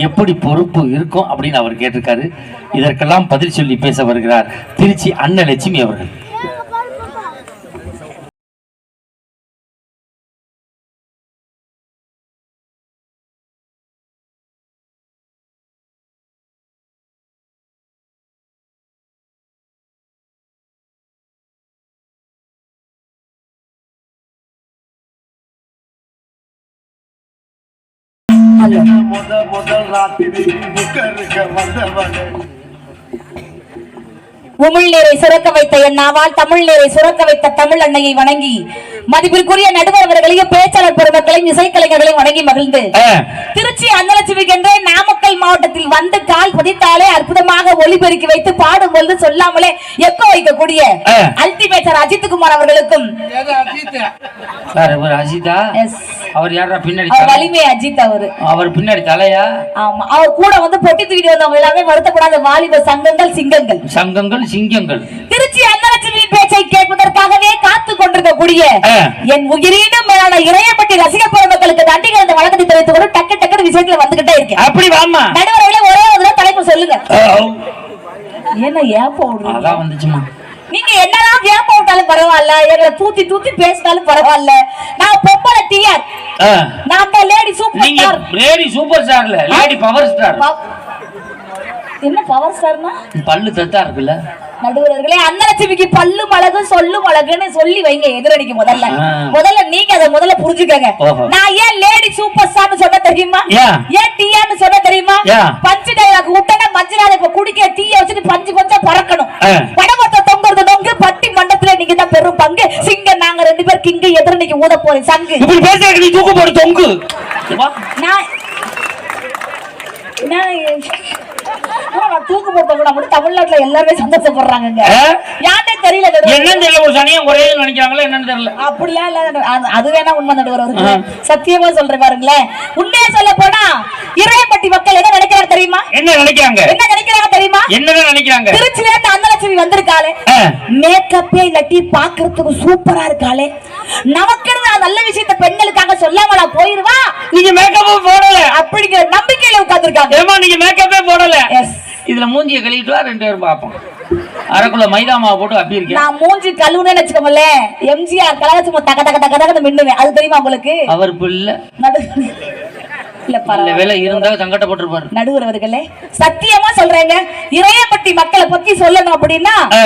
எப்படி பொறுப்பு இருக்கும் அப்படின்னு அவர் கேட்டிருக்காரு. இதற்கெல்லாம் பதில் சொல்லி பேச வருகிறார் திருச்சி அன்னலட்சுமி அவர்கள். முத முதல் ராத்திரி புக்கருக்க வந்தவனே உமிழ்நீரை சுரக்க வைத்த என் நாவால் தமிழ் நீரை சுரக்க வைத்த தமிழ் அன்னையை வணங்கி மதிப்பிற்குரிய நடுவர் அவர்களையும் பேச்சாளர் பெருமக்களையும் இசைக்கலைஞர்களையும் வணங்கி மகிழ்ந்து. திருச்சி அன்னலட்சுமிக்கென்றே நாமக்கல் மாவட்டத்தில் வந்து கால் பதித்தாலே அற்புதமாக ஒளிபெருக்கி வைத்து பாடும் பொழுது சொல்லாமலே எப்ப வைக்கக்கூடிய. அல்டிமேட்டர் அஜித்குமார் அவர்களுக்கும். அஜிதா. அவர் யாரா பின்னாடி? வலிமை அஜித் அவரு. அவர் பின்னாடி தலையா? ஆமா. அவர் கூட வந்து பொட்டி தூக்கிட்டு வந்தவங்க எல்லாமே வருத்தப்படாத வாலிப சங்கங்கள் சிங்கங்கள். சங்கங்கள் சிங்கங்கள். திருச்சி அன்னலட்சுமியின் பேச்சை கேட்பதற்காகவே காத்து கொண்டிருக்கக்கூடிய ஆ. என் உயிரினும் மேலான இறையப்பட்டி ரசிக பெருமக்களுக்கு நன்றி கலந்த வழக்கத்தை தெரிவித்துக் கொண்டு டக்கு டக்குனு விஷயத்துல வந்துகிட்டே இருக்கேன். அப்படி வாமா நடுவர்களே ஒரே ஒரு தலைப்பு சொல்லுங்க. என்ன ஏன் போடுறீங்க? அதான் வந்துச்சுமா நீங்க என்னதான் வேப்ப விட்டாலும் பரவாயில்ல எங்களை தூத்தி தூத்தி பேசினாலும் பரவாயில்ல. நான் பொம்பளை டிஆர் நான் lady super star lady super ஸ்டார்ல லேடி பவர் ஸ்டார் என்ன பவர் ஸ்டார்னா பல்லு தத்தா இருக்குல்ல நடுவர்களே அன்னலட்சுமிக்கு பல்லு மழகு சொல்லு மழகுன்னு சொல்லி வைங்க எதிரடிக்கு முதல்ல. முதல்ல நீங்க அதை முதல்ல புரிஞ்சுக்கங்க. நான் ஏன் லேடி சூப்பர் ஸ்டார்னு சொன்ன தெரியுமா ஏன்? டீயான்னு சொன்ன தெரியுமா? பஞ்சு டைலாக் விட்டனா மஞ்சள் இப்ப குடிக்க டீய வச்சுட்டு பஞ்சு பஞ்சா பறக்கணும் ஆ. படமொத்த தொங்குறது தொங்கு பட்டி மண்டத்துல நீங்க தான் பெரும் பங்கு சிங்க நாங்க ரெண்டு பேர் கிங்க எதிரடிக்கு ஊத போறேன் சங்கு இப்படி பேசுறதுக்கு நீ தூக்கு போடு தொங்கு. நான் நான் தூக்கு போட்ட கூட மட்டும் தமிழ்நாட்டுல எல்லாருமே சந்தோஷப்படுறாங்க? யாருனே தெரியல. என்னன்னு தெரியல ஒரு சனியம் குறையுதுன்னு நினைக்கிறாங்களா என்னன்னு தெரியல. அப்படிலாம் இல்ல. அது- வேணா உண்மை நடுவர். சத்தியமா சொல்றேன் பாருங்களேன். உண்மையா சொல்ல போனா இறையப்பட்டி மக்கள் என்ன நினைக்கிறாங்க தெரியுமா? என்ன நினைக்கிறாங்க? என்ன நினைக்கிறாங்க தெரியுமா? என்னதான் நினைக்கிறாங்க? திருச்சில இருந்து அன்னலட்சுமி வந்திருக்காளே. மேக்கப்பே இல்லாட்டி பாக்குறதுக்கு சூப்பரா இருக்காளே. நமக்குன்னு நான் நல்ல விஷயத்த பெண்களுக்காக சொல்லாமலா போயிருவா? நீங்க மேக்கப்பே போடல. அப்படிங்கிற உட்கார்ந்திருக்காங்க. ஏமா நீங்க மேக்கப்பே போடல. இதுல மூஞ்சிய கழுவிட்டு வா ரெண்டு பேரும் பாப்போம் அரைக்குள்ள மைதா மாவு போட்டு அப்பி இருக்கேன். நான் மூஞ்சி கழுவுனேன்னு வச்சுக்கோங்களேன் எம்ஜிஆர் கலகச்சுமா தக தக தக தகன்னு மின்னுவேன். அது தெரியுமா உங்களுக்கு? அவர் பிள்ளை நடு இல்ல இல்ல பரவாயில்ல வேலை இருந்தா சங்கடப்பட்டிருப்பாரு நடுவர் அவர்களே சத்தியமா சொல்றேங்க. இறையப்பட்டி மக்களை பத்தி சொல்லணும் அப்படின்னா ஆ.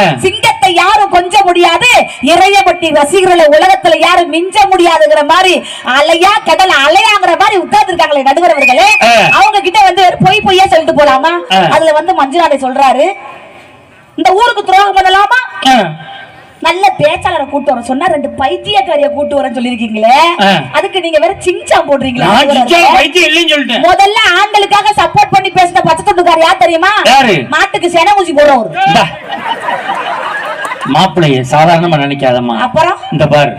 சிங்கத்தை யாரும் கொஞ்ச முடியாது இறையப்பட்டி ரசிகர்களை உலகத்துல யாரும் மிஞ்ச முடியாதுங்கிற மாதிரி அலையா கடல் அலையாங்கிற மாதிரி உட்கார்ந்து இருக்காங்களே நடுவர் அவர்களே ஆ. அவங்க கிட்ட வந்து பொய் பொய்யா சொல்லிட்டு போலாமா. அதுல வந்து மஞ்சுநாதை சொல்றாரு இந்த ஊருக்கு துரோகம் பண்ணலாமா. நல்ல பேச்சாளரை கூட்டு வர சொன்னா ரெண்டு பைத்தியக்காரிய கூட்டு வரேன்னு சொல்லிருக்கீங்களே. அதுக்கு நீங்க வேற சிங்சா போடுறீங்களா முதல்ல ஆண்களுக்காக சப்போர்ட் பண்ணி பேசின பச்சை துண்டுக்கார யார் தெரியுமா? மாட்டுக்கு சென ஊசி போடுறவர். மாப்பிள்ளைய சாதாரணமா நினைக்காதம்மா. அப்புறம்? இந்த பாரு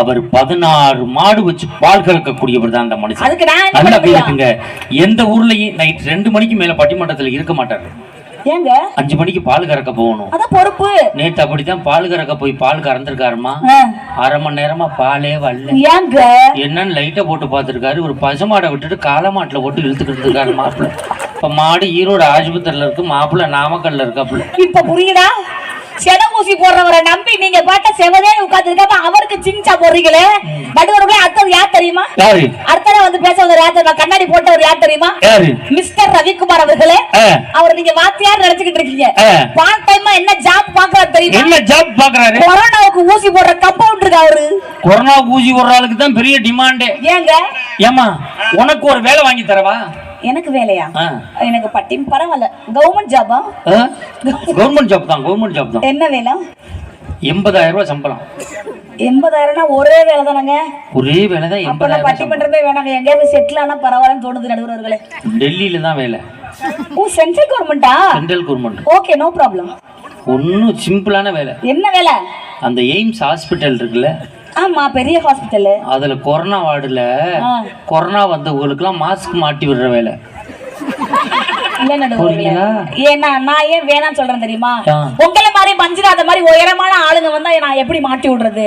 அவர் பதினாறு மாடு வச்சு பால் கறக்கக்கூடியவர் தான் அந்த மனுஷன். நல்லா? கேட்டுங்க எந்த ஊர்லயும் நைட் ரெண்டு மணிக்கு மேல பட்டிமன்றத்துல இருக்க மாட்டாரு. ஏங்க? அஞ்சு மணிக்கு பால் கறக்க போகணும். அதான் பொறுப்பு. நேத்து அப்படித்தான் பால் கறக்க போய் பால் கறந்துருக்காருமா. அரை மணி நேரமா பாலே வரல. ஏங்க? என்னன்னு லைட்டை போட்டு பார்த்திருக்காரு. ஒரு பசுமாடை விட்டுட்டு காளமாட்டுல போட்டு இழுத்துக்கிட்டு இருக்காரு மாப்பிள்ளை. இப்ப மாடு ஈரோடு ஆஸ்பத்திரியில இருக்கு மாப்பிள்ளை நாமக்கல்ல இருக்காப்புல. இப்ப புரியுதா? ஊசி போடுறவரை நம்பி நீங்க பாட்ட செவதே உட்கார்ந்து இருக்காம அவருக்கு சிங்சா போடுறீங்களே? நடுவர்களே அடுத்தது யார் தெரியுமா? யாரு? அடுத்தது வந்து யார் தெரியுமா கண்ணாடி போட்டவர் யார் தெரியுமா? மிஸ்டர் ரவிக்குமார் அவர்களே. அவர் நீங்க வாத்தியார் நினைச்சுக்கிட்டு இருக்கீங்க. பார்ட் டைமா என்ன ஜாப் பாக்குறாரு தெரியுமா? என்ன ஜாப் பாக்குறாரு கொரோனாவுக்கு ஊசி போடுற கம்பவுண்டர் அவரு. கொரோனா ஊசி ஒரு ஆளுக்கு தான் பெரிய டிமாண்டே ஏங்க? ஏமா உனக்கு ஒரு வேலை வாங்கி தரவா? எனக்கு வேலையா. எனக்கு பட்டி பரவாயில்ல. கவர்மெண்ட் ஜாபா கவர்மெண்ட் ஜாப் தான் கவர்மெண்ட் ஜாப் தான். என்ன வேலை? எண்பதாயிரம் ரூபாய் சம்பளம். எண்பதாயிரம்னா ஒரே வேலை தானங்க? ஒரே வேலை தான் எண்பதாயிரம். பட்டிமன்றமே வேணாங்க. எங்கேயா போய் செட்டில் ஆனா பரவாயில்லன்னு தோணுது நடுவர்களே. டெல்லியில தான் வேலை. ஓ central கவர்மெண்டா central government okay no problem ஒன்றும் சிம்பிளான வேலை. என்ன வேலை? அந்த எய்ம்ஸ் ஹாஸ்பிட்டல் இருக்குல்ல ஆமா பெரிய ஹாஸ்பிட்டல் அதுல கொரோனா வார்டுல. கொரோனா வந்தவங்களுக்குலாம் மாஸ்க் மாட்டி விடுற வேலை? ஏன்னா நான் ஏன் வேணாம்னு சொல்றேன் தெரியுமா. உங்களை மாதிரி மஞ்சுராத மாதிரி உயரமான ஆளுங்க வந்தா நான் எப்படி மாட்டி விடுறது